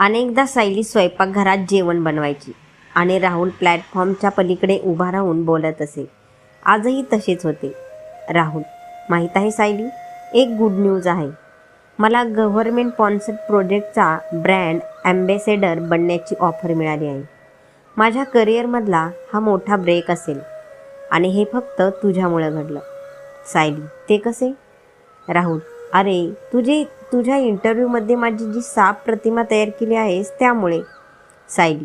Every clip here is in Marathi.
अनेकदा सायली स्वयंपाकघरात जेवण बनवायची आणि राहुल प्लॅटफॉर्मच्या पलीकडे उभा राहून बोलत असे. आजही तसेच होते. राहुल माहीत आहे सायली? एक गुड न्यूज आहे. मला गव्हर्मेंट स्पॉन्सर्ड प्रोजेक्टचा ब्रँड ॲम्बेसेडर बनण्याची ऑफर मिळाली आहे. माझ्या करिअरमधला हा मोठा ब्रेक असेल आणि हे फक्त तुझ्यामुळं घडलं. सायली ते कसे? राहुल अरे तुझे तुझ्या इंटरव्ह्यूमध्ये माझी जी साप प्रतिमा तयार केली आहेस त्यामुळे. सायली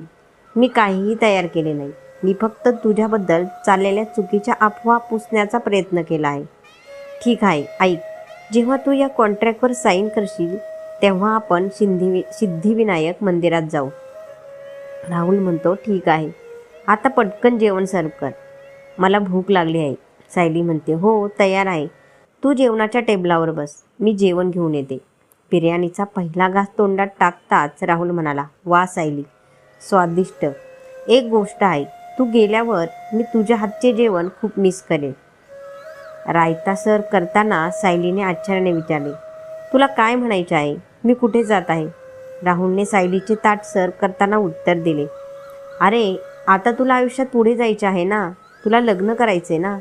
मी काहीही तयार केले नाही. मी फक्त तुझ्याबद्दल चाललेल्या चुकीच्या अफवा पुसण्याचा प्रयत्न केला आहे. ठीक आहे ऐक. जेव्हा तू या कॉन्ट्रॅक्टवर साईन करशील तेव्हा आपण सिद्धी सिद्धिविनायक मंदिरात जाऊ. राहुल म्हणतो ठीक आहे. आता पटकन जेवण सर्व कर. मला भूक लागली आहे. सायली म्हणते हो तयार आहे. तू जेवणाच्या टेबलावर बस. मी जेवण घेऊन येते. बिर्याणीचा पहिला घास तोंडात टाकताच राहुल म्हणाला वा सायली. स्वादिष्ट. एक गोष्ट आहे तू गेल्यावर मी तुझ्या हातचे जेवण खूप मिस करेन. रायता सर करताना सायलीने आश्चर्याने विचारले तुला काय म्हणायचे आहे? मी कुठे जात आहे? राहुलने सायलीचे ताट सर करताना उत्तर दिले अरे आता तुला आयुष्यात पुढे जायचे आहे ना? तुला लग्न करायचे ना?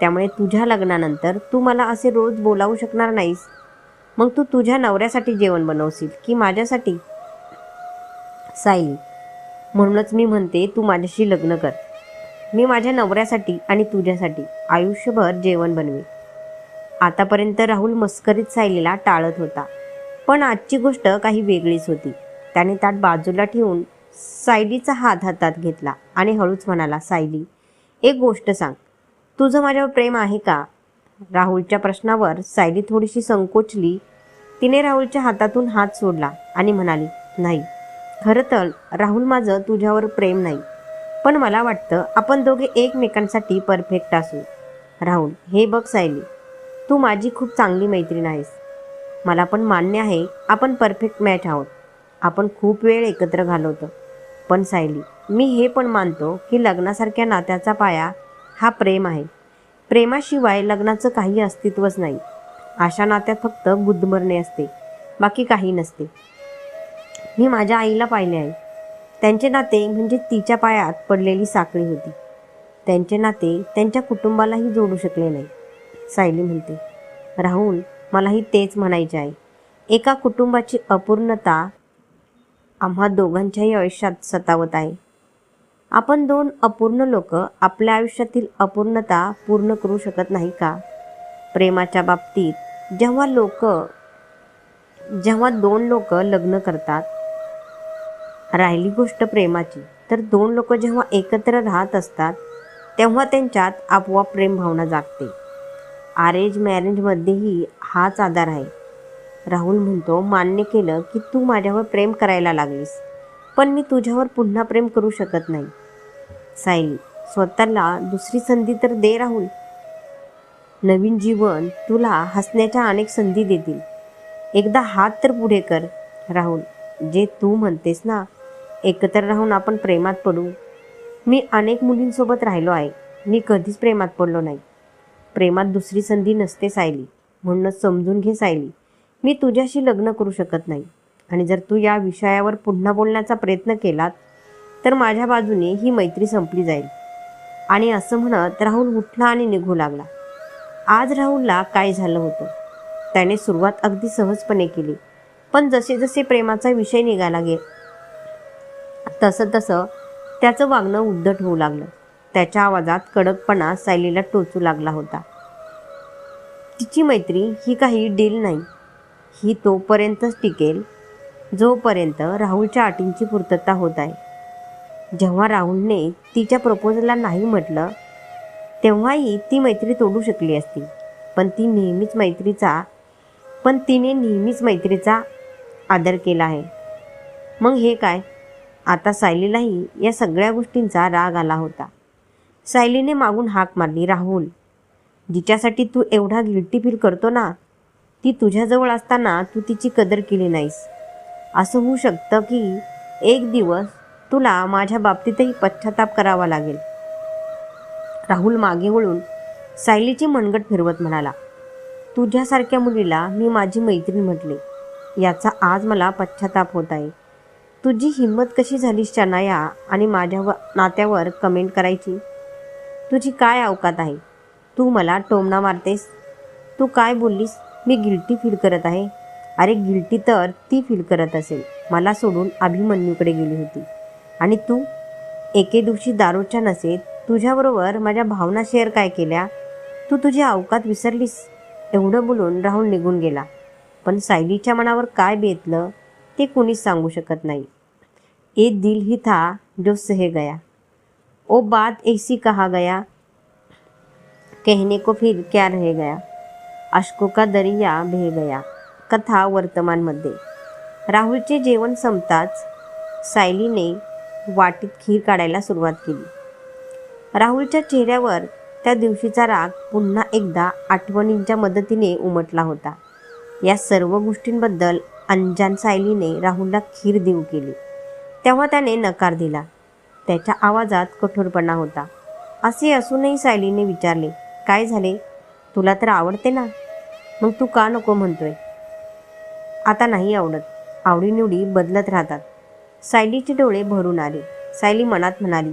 त्यामुळे तुझ्या लग्नानंतर तू मला असे रोज बोलावू शकणार नाहीस. मग तू तुझ्या नवऱ्यासाठी जेवण बनवशील की माझ्यासाठी? साई म्हणूनच मी म्हणते तू माझ्याशी लग्न कर. मी माझ्या नवऱ्यासाठी आणि तुझ्यासाठी आयुष्यभर जेवण बनवे आतापर्यंत राहुल मस्करीत सायलीला टाळत होता. पण आजची गोष्ट काही वेगळीच होती. त्याने ताट बाजूला ठेवून सायलीचा हात हातात घेतला आणि हळूच म्हणाला सायली एक गोष्ट सांग. तुझं माझ्यावर प्रेम आहे का? राहुलच्या प्रश्नावर सायली थोडीशी संकोचली. तिने राहुलच्या हातातून हात सोडला आणि म्हणाली नाही खरं तर राहुल माझं तुझ्यावर प्रेम नाही. पण मला वाटतं आपण दोघे एकमेकांसाठी परफेक्ट असू. राहुल हे बघ सायली तू माझी खूप चांगली मैत्रीण आहेस. मला पण मान्य आहे आपण परफेक्ट मॅच आहोत. आपण खूप वेळ एकत्र घालवतो. पण सायली मी हे पण मानतो की लग्नासारख्या नात्याचा पाया हा प्रेम आहे. प्रेमाशिवाय लग्नाचं काही अस्तित्वच नाही. अशा नात्यात फक्त गुदमरणे असते बाकी काही नसते. मी माझ्या आईला पाहिले आहे. त्यांचे नाते म्हणजे तिच्या पायात पडलेली साखळी होती. त्यांचे नाते त्यांच्या कुटुंबालाही जोडू शकले नाही सायली म्हणते. राहुल मलाही तेच म्हणायचे आहे. एका कुटुंबाची अपूर्णता आम्हा दोघांच्याही आयुष्यात सतावत आहे. आपण दोन अपूर्ण लोक आपल्या आयुष्यातील अपूर्णता पूर्ण करू शकत नाही का? प्रेमाच्या बाबतीत जेव्हा लोक जेव्हा दोन लोक लग्न करतात राहिली गोष्ट प्रेमाची तर दोन लोक जेव्हा एकत्र राहत असतात तेव्हा त्यांच्यात आपोआप प्रेम भावना जागते. अरेंज मॅरेंजमध्येही हाच आधार आहे. राहुल म्हणतो मान्य केलं की तू माझ्यावर प्रेम करायला लागलीस. पण मी तुझ्यावर पुन्हा प्रेम करू शकत नाही. सायली स्वतःला दुसरी संधी तर दे राहुल. नवीन जीवन तुला हसण्याच्या अनेक संधी देतील. एकदा हात तर पुढे कर राहुल. जे तू म्हणतेस ना एकत्र राहून आपण प्रेमात पडू. मी अनेक मुलींसोबत राहिलो आहे. मी कधीच प्रेमात पडलो नाही. प्रेमात दुसरी संधी नसते सायली. म्हणूनच समजून घे सायली. मी तुझ्याशी लग्न करू शकत नाही. आणि जर तू या विषयावर पुन्हा बोलण्याचा प्रयत्न केलात तर माझ्या बाजूने ही मैत्री संपली जाईल. आणि असं म्हणत राहुल उठला आणि निघू लागला. आज राहुलला काय झालं होतं? त्याने सुरुवात अगदी सहजपणे केली. पण जसे जसे प्रेमाचा विषय निघाला गे तसं तसं त्याचं वागणं उद्धट होऊ लागलं. त्याच्या आवाजात कडकपणा सायलीला टोचू लागला होता. तिची मैत्री ही काही डील नाही. ही तोपर्यंतच टिकेल. जोपर्यंत राहुलच्या अटींची पूर्तता होत आहे. जेव्हा राहुलने तिच्या प्रपोजलला नाही म्हटलं तेव्हाही ती मैत्री तोडू शकली असती. पण ती नेहमीच मैत्रीचा पण तिने नेहमीच मैत्रीचा आदर केला आहे. मग हे काय? आता सायलीलाही या सगळ्या गोष्टींचा राग आला होता. सायलीने मागून हाक मारली राहुल जिच्यासाठी तू एवढा गिल्टी फील करतो ना ती तुझ्याजवळ असताना तू तिची कदर केली नाहीस. असं होऊ शकतं की एक दिवस तुला माझ्या बाबतीतही पश्चाताप करावा लागेल. राहुल मागे वळून सायलीची मनगट फिरवत म्हणाला तुझ्यासारख्या मुलीला मी माझी मैत्रीण म्हटले. याचा आज मला पश्चाताप होत आहे. तुझी हिंमत कशी झालीस शनाया आणि माझ्या व नात्यावर कमेंट करायची? तुझी काय अवकात आहे? तू मला टोमणा मारतेस? तू काय बोललीस? मी गिल्टी फील करत आहे. अरे गिल्टी तर ती फील करत असेल. मला सोडून अभिमन्यूकडे गेली होती. आणि तू? एके दिवशी दारूच्या नसेत तुझ्याबरोबर माझ्या भावना शेअर काय केल्या? तू तुझी अवकात विसरलीस? एवढं बोलून राहुल निघून गेला. पण सायलीच्या मनावर काय बेतलं ते कुणीच सांगू शकत नाही. ए दिल ही था जो सहे गया. ओ बात ऐसी कहा गया. कहने को फिर क्या रह गया? अश्कों का दरिया बह गया. कथा वर्तमानमध्ये. राहुलचे जेवण संपताच सायलीने वाटीत खीर काढायला सुरुवात केली. राहुलच्या चेहऱ्यावर त्या दिवशीचा राग पुन्हा एकदा आठवणींच्या मदतीने उमटला होता. या सर्व गोष्टींबद्दल अंजान सायलीने राहुलला खीर देऊ केली. तेव्हा त्याने नकार दिला. त्याच्या आवाजात कठोरपणा होता. असे असूनही सायलीने विचारले काय झाले? तुला तर आवडते ना? मग तू का नको म्हणतोय? आता नाही आवडत. आवडीनिवडी बदलत राहतात. सायलीचे डोळे भरून आले. सायली मनात म्हणाली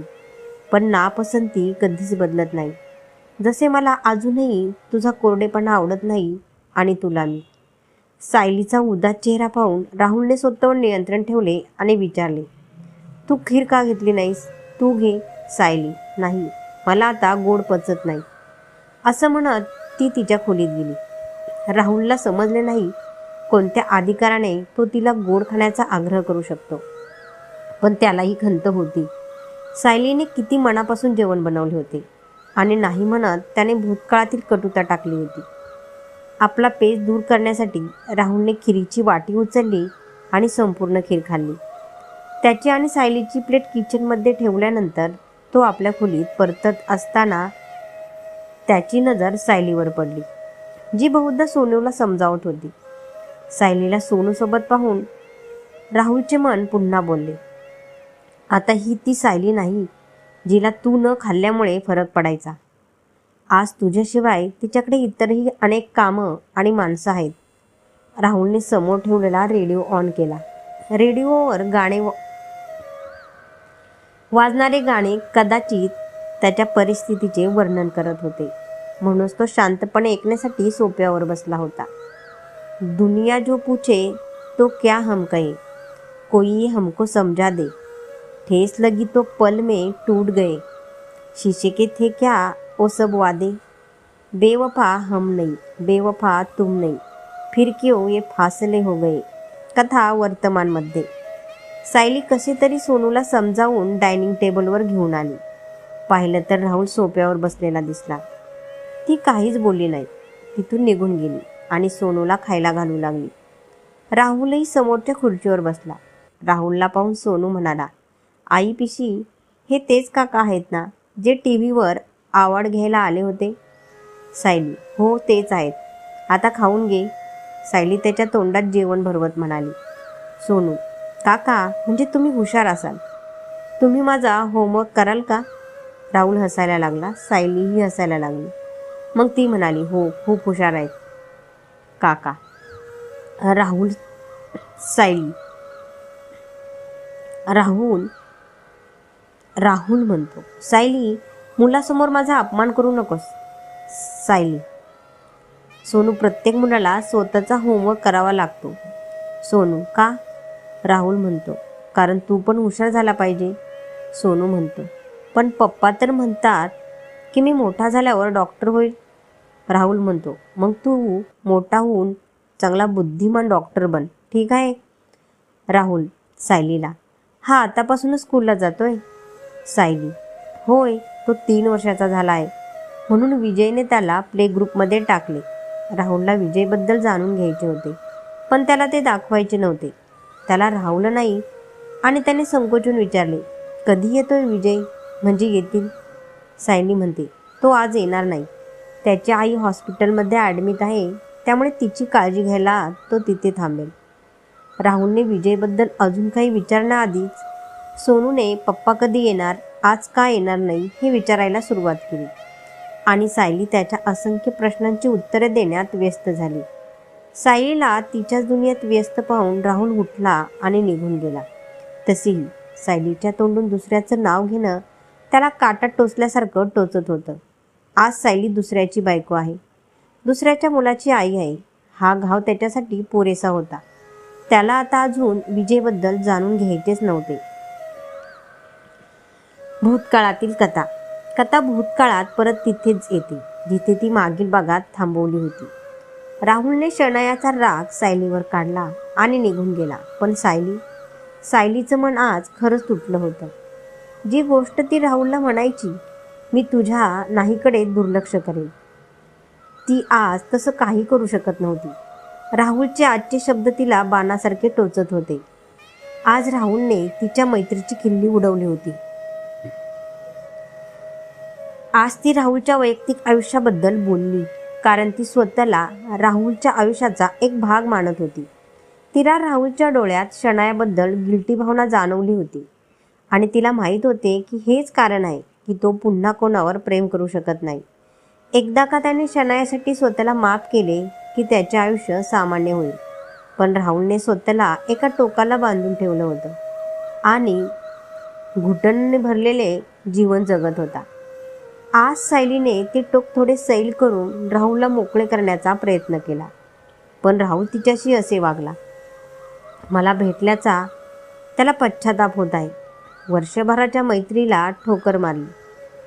पण नापसंती कधीच बदलत नाही. जसे मला अजूनही तुझा कोरडेपणा आवडत नाही आणि तुला मी. सायलीचा उदास चेहरा पाहून राहुलने स्वतःवर नियंत्रण ठेवले आणि विचारले तू खीर का घेतली नाहीस? तू घे सायली. नाही मला आता गोड पचत नाही. असं म्हणत ती तिच्या खोलीत गेली. राहुलला समजले नाही कोणत्या अधिकाराने तो तिला गोड खाण्याचा आग्रह करू शकतो? पण त्यालाही खंत होती. सायलीने किती मनापासून जेवण बनवले होते आणि नाही म्हणत त्याने भूतकाळातील कटुता टाकली होती. आपला पेज दूर करण्यासाठी राहुलने खिरीची वाटी उचलली आणि संपूर्ण खीर खाल्ली. त्याची आणि सायलीची प्लेट किचनमध्ये ठेवल्यानंतर तो आपल्या खोलीत परतत असताना त्याची नजर सायलीवर पडली जी बहुधा सोनूला समजावत होती. सायलीला सोनूसोबत पाहून राहुलचे मन पुन्हा बोलले. आता ही ती सायली नाही जिला तू न खाल्ल्यामुळे फरक पडायचा. आज तुझ्याशिवाय तिच्याकडे इतरही अनेक कामं आणि माणसं आहेत. राहुलने समोर ठेवलेला रेडिओ ऑन केला. रेडिओवर गाणे व- वाजणारे गाणे कदाचित त्याच्या परिस्थितीचे वर्णन करत होते. म्हणूनच तो शांतपणे ऐकण्यासाठी सोप्यावर बसला होता. दुनिया जो पूछे तो क्या हम कहे? कोई हमको समझा दे। ठेस लगी तो पल में टूट गए। शीशे के थे क्या वो सब वादे? बेवफा हम नहीं बेवफा तुम नहीं। फिर क्यों ये फासले हो गए? कथा वर्तमानमध्ये सायली कसे तरी सोनूला समजावून डायनिंग टेबलवर घेऊन आली। पाहिलं तर राहुल सोप्यावर बसलेला दिसला. ती काहीच बोलली नाही. तिथून निघून गेली. आणि सोनूला खायला घालू लागली. राहुलही समोरच्या खुर्चीवर बसला. राहुलला पाहून सोनू म्हणाला आई पिशी हे तेच काका आहेत ना जे टी व्हीवर आवड घ्यायला आले होते? सायली हो तेच आहेत. आता खाऊन घे. सायली त्याच्या तोंडात जेवण भरवत म्हणाली सोनू काका म्हणजे तुम्ही हुशार असाल. तुम्ही माझा होमवर्क कराल का? राहुल हसायला लागला सायलीही हसायला लागली. मग ती म्हणाली हो खूप हुशार आहेत. काका. राहुल सायली. राहुल राहुल म्हणतो. सायली मुलासमोर माझा अपमान करू नकोस. सायली. सोनू प्रत्येक मुलाला स्वतःचा होमवर्क करावा लागतो. सोनू का? राहुल म्हणतो. कारण तू पण हुशार झाला पाहिजे. सोनू म्हणतो. पण पप्पा तर म्हणतात की मी मोठा झाल्यावर डॉक्टर होईल. राहुल म्हणतो मग तू मोठा होऊन चांगला बुद्धिमान डॉक्टर बन ठीक आहे? राहुल सायलीला हा आतापासूनच स्कूलला जातोय? सायली होय तो तीन वर्षाचा झाला आहे. म्हणून विजयने त्याला प्ले ग्रुपमध्ये टाकले. राहुलला विजयबद्दल जाणून घ्यायचे होते पण त्याला ते दाखवायचे नव्हते. त्याला राहुल नाही आणि त्याने संकोचून विचारले कधी येतोय विजय? म्हणजे येतील? सायली म्हणते तो आज येणार नाही. त्याची आई हॉस्पिटलमध्ये ॲडमिट आहे. त्यामुळे तिची काळजी घ्यायला तो तिथे थांबेल. राहुलने विजयबद्दल अजून काही विचारण्याआधीच सोनूने पप्पा कधी येणार? आज का येणार नाही? हे विचारायला सुरुवात केली. आणि सायली त्याच्या असंख्य प्रश्नांची उत्तरे देण्यात व्यस्त झाली. सायलीला तिच्याच दुनियेत व्यस्त पाहून राहुल उठला आणि निघून गेला. तसेही सायलीच्या तोंडून दुसऱ्याचं नाव घेणं त्याला काटा टोचल्यासारखं टोचत होतं. आज सायली दुसऱ्याची बायको आहे. दुसऱ्याच्या मुलाची आई आहे. हा घाव त्याच्यासाठी पुरेसा होता. त्याला आता अजून विजेबद्दल जाणून घ्यायचेच नव्हते. भूतकाळातील कथा. कथा भूतकाळात परत तिथेच येते जिथे ती मागील भागात थांबवली होती. राहुलने शनायाचा राग सायलीवर काढला आणि निघून गेला. पण सायली सायलीचं मन आज खरंच तुटलं होतं. जी गोष्ट ती राहुलला म्हणायची मी तुझ्या नाहीकडे दुर्लक्ष करेन. ती आज तसं काही करू शकत नव्हती. राहुलचे आजचे शब्द तिला बाणासारखे टोचत होते. आज राहुलने तिच्या मैत्रीची किल्ली उडवली होती. आज ती राहुलच्या वैयक्तिक आयुष्याबद्दल बोलली कारण ती स्वतःला राहुलच्या आयुष्याचा एक भाग मानत होती. तिला राहुलच्या डोळ्यात शनायाबद्दल गिल्टी भावना जाणवली होती. आणि तिला माहीत होते की हेच कारण आहे. की तो पुन्हा कोणावर प्रेम करू शकत नाही. एकदा का त्याने शनायासाठी स्वतःला माफ केले की त्याचे आयुष्य सामान्य होईल. पण राहुलने स्वतःला एका टोकाला बांधून ठेवलं होतं. आणि घुटणने भरलेले जीवन जगत होता. आज सायलीने ते टोक थोडे सैल करून राहुलला मोकळे करण्याचा प्रयत्न केला. पण राहुल तिच्याशी असे वागला मला भेटल्याचा त्याला पश्चाताप होत आहे. वर्षभराच्या मैत्रीला ठोकर मारली.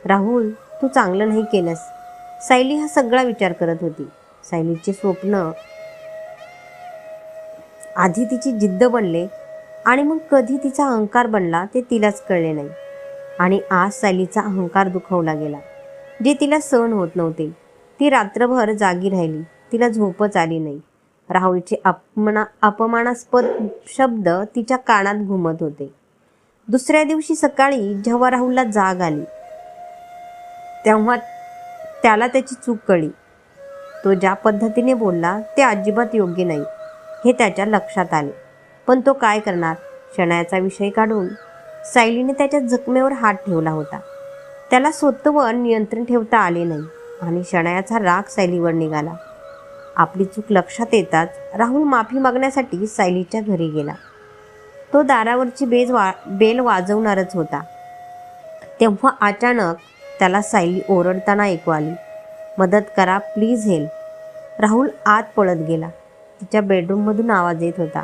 राहुल तू चांगलं नाही केलंस. सायली हा सगळा विचार करत होती. सायलीचे स्वप्न आधी तिची जिद्द बनले आणि मग कधी तिचा अहंकार बनला ते तिलाच कळले नाही. आणि आज सायलीचा अहंकार दुखवला गेला. जे तिला सहन होत नव्हते. ती रात्रभर जागी राहिली. तिला झोपच आली नाही. राहुलचे अपमना अपमानास्पद शब्द तिच्या कानात घुमत होते. दुसऱ्या दिवशी सकाळी जेव्हा राहुलला जाग आली तेव्हा त्याला त्याची चूक कळी तो ज्या पद्धतीने बोलला ते अजिबात योग्य नाही हे त्याच्या लक्षात आले. पण तो काय करणार? शणायाचा विषय काढून सायलीने त्याच्या जखमेवर हात ठेवला होता. त्याला स्वतःवर नियंत्रण ठेवता आले नाही आणि शणायाचा राग सायलीवर निघाला. आपली चूक लक्षात येताच राहुल माफी मागण्यासाठी सायलीच्या घरी गेला. तो दारावरची बेज वा बेल वाजवणारच होता. तेव्हा अचानक त्याला सायली ओरडताना ऐकू आली. मदत करा प्लीज हेल्प. राहुल आत पळत गेला. तिच्या बेडरूममधून आवाज येत होता.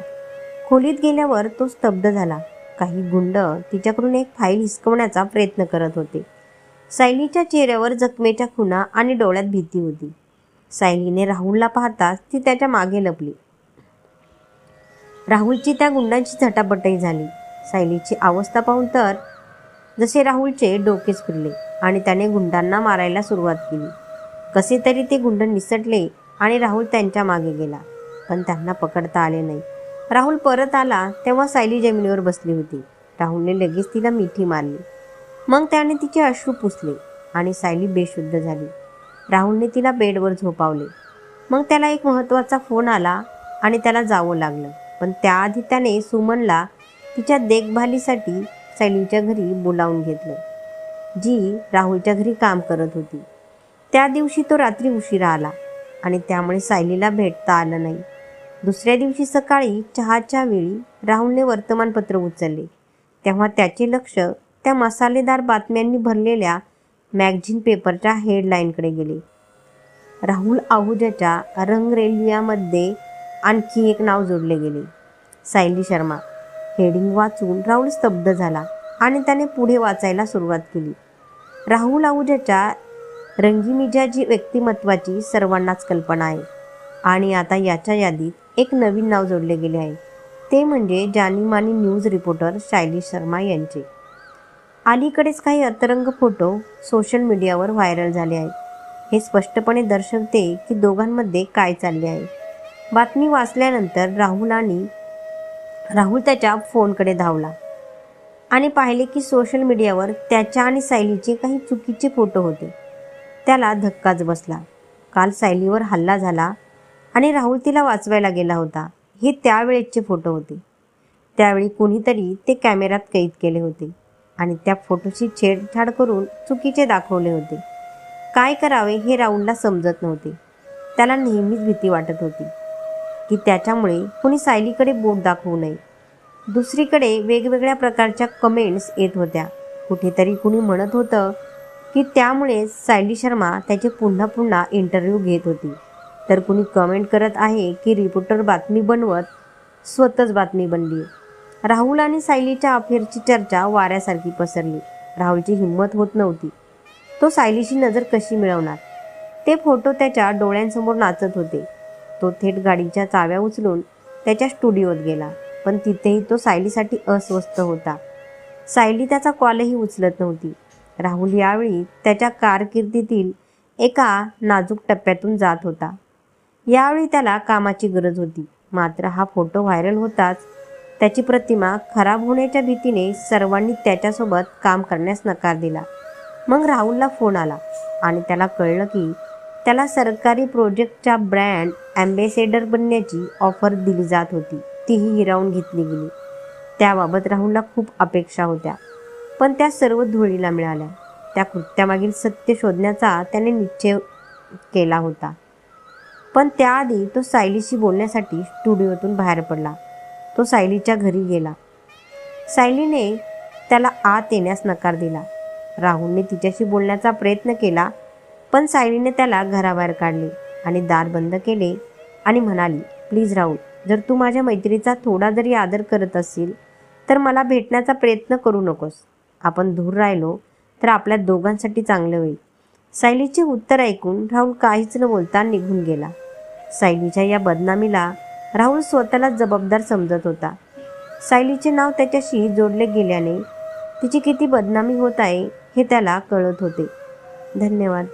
खोलीत गेल्यावर तो स्तब्ध झाला. काही गुंड तिच्याकडून एक फाईल हिसकवण्याचा प्रयत्न करत होते. सायलीच्या चेहऱ्यावर जखमेच्या खुणा आणि डोळ्यात भीती होती. सायलीने राहुलला पाहताच ती त्याच्यामागे लपली. राहुलची त्या गुंडांची झटापटही झाली. सायलीची अवस्था पाहून तर जसे राहुलचे डोकेच फिरले आणि त्याने गुंडांना मारायला सुरुवात केली. कसे तरी ते गुंड निसटले आणि राहुल त्यांच्या मागे गेला पण त्यांना पकडता आले नाही. राहुल परत आला तेव्हा सायली जमिनीवर बसली होती. राहुलने लगेच तिला मिठी मारली. मग त्याने तिचे अश्रू पुसले आणि सायली बेशुद्ध झाली. राहुलने तिला बेडवर झोपावले. मग त्याला एक महत्त्वाचा फोन आला आणि त्याला जावं लागलं. पण त्याआधी त्याने सुमनला तिच्या देखभालीसाठी सायलीच्या घरी बोलावून घेतलं जी राहुलच्या घरी काम करत होती. त्या दिवशी तो रात्री उशिरा आला आणि त्यामुळे सायलीला भेटता आलं नाही. दुसऱ्या दिवशी सकाळी चहाच्या वेळी राहुलने वर्तमानपत्र उचलले. तेव्हा त्याचे लक्ष त्या मसालेदार बातम्यांनी भरलेल्या मॅगझिन पेपरच्या हेडलाईनकडे गेले. राहुल आहुजाच्या रंगरेलियामध्ये आणखी एक नाव जोडले गेले. सायली शर्मा. हेडिंग वाचून राहुल स्तब्ध झाला आणि त्याने पुढे वाचायला सुरुवात केली. राहुल आहुजाच्या रंगीमिजाजी व्यक्तिमत्वाची सर्वांनाच कल्पना आहे. आणि आता याच्या यादीत एक नवीन नाव जोडले गेले आहे. ते म्हणजे जानीमानी न्यूज रिपोर्टर शायली शर्मा यांचे. अलीकडेच काही अतरंग फोटो सोशल मीडियावर व्हायरल झाले आहेत. हे स्पष्टपणे दर्शवते की दोघांमध्ये काय चालले आहे. बातमी वाचल्यानंतर राहुल आणि राहुल त्याच्या फोनकडे धावला आणि पाहिले की सोशल मीडियावर त्याच्या आणि सायलीचे काही चुकीचे फोटो होते. त्याला धक्काच बसला. काल सायलीवर हल्ला झाला आणि राहुल तिला वाचवायला गेला होता. हे त्यावेळेचे फोटो होते. त्यावेळी कुणीतरी ते कॅमेऱ्यात कैद केले होते आणि त्या फोटोची छेडछाड करून चुकीचे दाखवले होते. काय करावे हे राहुलला समजत नव्हते. त्याला नेहमीच भीती वाटत होती. की त्याच्यामुळे कुणी सायलीकडे बोट दाखवू नये. दुसरीकडे वेगवेगळ्या प्रकारच्या कमेंट्स येत होत्या. कुठेतरी कुणी म्हणत होतं की त्यामुळे सायली शर्मा त्याचे पुन्हा पुन्हा इंटरव्ह्यू घेत होती. तर कुणी कमेंट करत आहे की रिपोर्टर बातमी बनवत स्वतःच बातमी बनली. राहुल आणि सायलीच्या अफेअरची चर्चा वाऱ्यासारखी पसरली. राहुलची हिंमत होत नव्हती. तो सायलीची नजर कशी मिळवणार? ते फोटो त्याच्या डोळ्यांसमोर नाचत होते. तो थेट गाडीच्या चाव्या उचलून त्याच्या स्टुडिओत गेला. पण तिथेही तो सायलीसाठी अस्वस्थ होता. सायली त्याचा कॉलही उचलत नव्हती. राहुल यावेळी त्याच्या कारकिर्दीतील एका नाजूक टप्प्यातून जात होता. यावेळी त्याला कामाची गरज होती. मात्र हा फोटो व्हायरल होताच त्याची प्रतिमा खराब होण्याच्या भीतीने सर्वांनी त्याच्यासोबत काम करण्यास नकार दिला. मग राहुलला फोन आला आणि त्याला कळलं की त्याला सरकारी प्रोजेक्टच्या ब्रँड ॲम्बेसेडर बनण्याची ऑफर दिली जात होती. तीही हिरावून घेतली गेली. त्याबाबत राहुलला खूप अपेक्षा होत्या. पण त्या सर्व धुळीला मिळाल्या. त्या कृत्यामागील सत्य शोधण्याचा त्याने निश्चय केला होता. पण त्याआधी तो सायलीशी बोलण्यासाठी स्टुडिओतून बाहेर पडला. तो सायलीच्या घरी गेला. सायलीने त्याला आत येण्यास नकार दिला. राहुलने तिच्याशी बोलण्याचा प्रयत्न केला पण सायलीने त्याला घराबाहेर काढले आणि दार बंद केले आणि म्हणाली प्लीज राहुल जर तू माझ्या मैत्रीचा थोडा जरी आदर करत असशील तर मला भेटण्याचा प्रयत्न करू नकोस. आपण दूर राहिलो तर आपल्या दोघांसाठी चांगलं होईल. सायलीचे उत्तर ऐकून राहुल काहीच न बोलता निघून गेला. सायलीच्या या बदनामीला राहुल स्वतःला जबाबदार समजत होता. सायलीचे नाव त्याच्याशी जोडले गेल्याने तिची किती बदनामी होत आहे हे त्याला कळत होते. धन्यवाद.